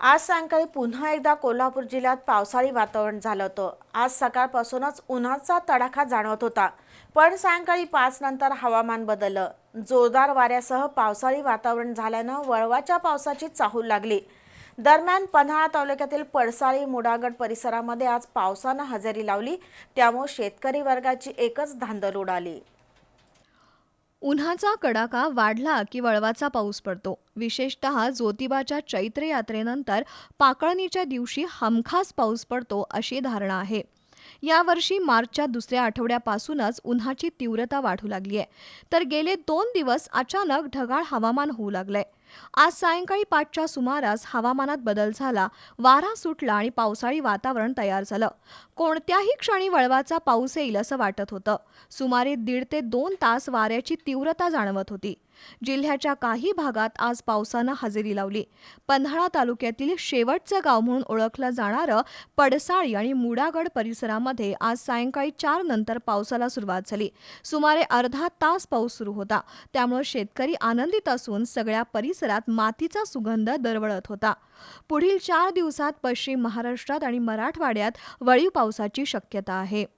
आज सायंकाळी पुन्हा एकदा कोल्हापूर जिल्ह्यात पावसाळी वातावरण झालं होतं. आज सकाळपासूनच उन्हाचा तडाखा जाणवत होता. पण सायंकाळी पाच नंतर हवामान बदललं. जोरदार वाऱ्यासह पावसाळी वातावरण झाल्यानं वळवाच्या पावसाची चाहूल लागली. दरम्यान पन्हाळा तालुक्यातील पडसाळी मुडागड परिसरामध्ये आज पावसानं हजेरी लावली. त्यामुळे शेतकरी वर्गाची एकच धांदल उडाली. उन्हाचा कडाका वाढला की वळवाचा पाऊस पडतो. विशेषतः ज्योतिबाच्या चैत्र यात्रेनंतर पाकळणीच्या दिवशी हमखास पाऊस पडतो अशी धारणा आहे. यावर्षी मार्चच्या दुसऱ्या आठवड्यापासूनच उन्हाची तीव्रता वाढू लागली आहे तर गेले दोन दिवस अचानक ढगाळ हवामान होऊ लागलंय. आज सायंकाळी पाचच्या सुमारास हवामानात बदल झाला वारा सुटला आणि पावसाळी वातावरण तयार झालं. कोणत्याही क्षणी वळवाचा पाऊस येईल असं वाटत होतं. सुमारे दीड ते दोन तास वाऱ्याची तीव्रता जाणवत होती. जिल्ह्याच्या काही भागात आज पावसानं हजेरी लावली. पन्हाळा तालुक्यातील शेवटचं गाव म्हणून ओळखलं जाणारं पडसाळी आणि मुडागड परिसरामध्ये आज सायंकाळी चार नंतर पावसाला सुरुवात झाली. सुमारे अर्धा तास पाऊस सुरू होता. त्यामुळे शेतकरी आनंदित असून सगळ्या परिसरात मातीचा सुगंध दरवळत होता. पुढील चार दिवसात पश्चिम महाराष्ट्रात आणि मराठवाड्यात वळीव पावसाची शक्यता आहे.